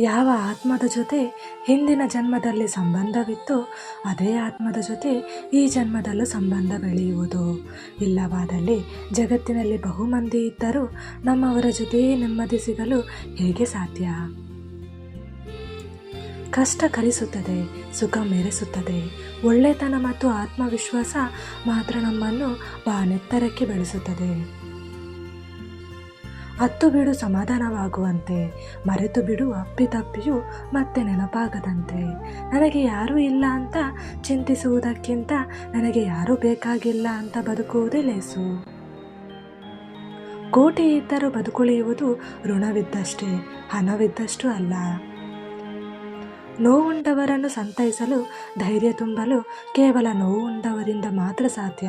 ಯಾವ ಆತ್ಮದ ಜೊತೆ ಹಿಂದಿನ ಜನ್ಮದಲ್ಲಿ ಸಂಬಂಧವಿತ್ತು ಅದೇ ಆತ್ಮದ ಜೊತೆ ಈ ಜನ್ಮದಲ್ಲೂ ಸಂಬಂಧ ಬೆಳೆಯುವುದು. ಇಲ್ಲವಾದಲ್ಲಿ ಜಗತ್ತಿನಲ್ಲಿ ಬಹುಮಂದಿ ಇದ್ದರೂ ನಮ್ಮವರ ಜೊತೆಯೇ ನೆಮ್ಮದಿ ಸಿಗಲು ಹೇಗೆ ಸಾಧ್ಯ? ಕಷ್ಟ ಕಲಿಸುತ್ತದೆ, ಸುಖ ಮೆರೆಸುತ್ತದೆ. ಒಳ್ಳೆತನ ಮತ್ತು ಆತ್ಮವಿಶ್ವಾಸ ಮಾತ್ರ ನಮ್ಮನ್ನು ಬಾನೆತ್ತರಕ್ಕೆ ಬೆಳೆಸುತ್ತದೆ. ಹತ್ತು ಬಿಡು ಸಮಾಧಾನವಾಗುವಂತೆ, ಮರೆತು ಬಿಡು ಅಪ್ಪಿತಪ್ಪಿಯು ಮತ್ತೆ ನೆನಪಾಗದಂತೆ. ನನಗೆ ಯಾರೂ ಇಲ್ಲ ಅಂತ ಚಿಂತಿಸುವುದಕ್ಕಿಂತ ನನಗೆ ಯಾರೂ ಬೇಕಾಗಿಲ್ಲ ಅಂತ ಬದುಕುವುದೇ ಲೇಸು ಕೋಟಿ ಇದ್ದರೂ ಬದುಕುಳಿಯುವುದು ಋಣವಿದ್ದಷ್ಟೇ, ಹಣವಿದ್ದಷ್ಟು ಅಲ್ಲ. ನೋವುಂಡವರನ್ನು ಸಂತೈಸಲು, ಧೈರ್ಯ ತುಂಬಲು ಕೇವಲ ನೋವುಂಡವರಿಂದ ಮಾತ್ರ ಸಾಧ್ಯ.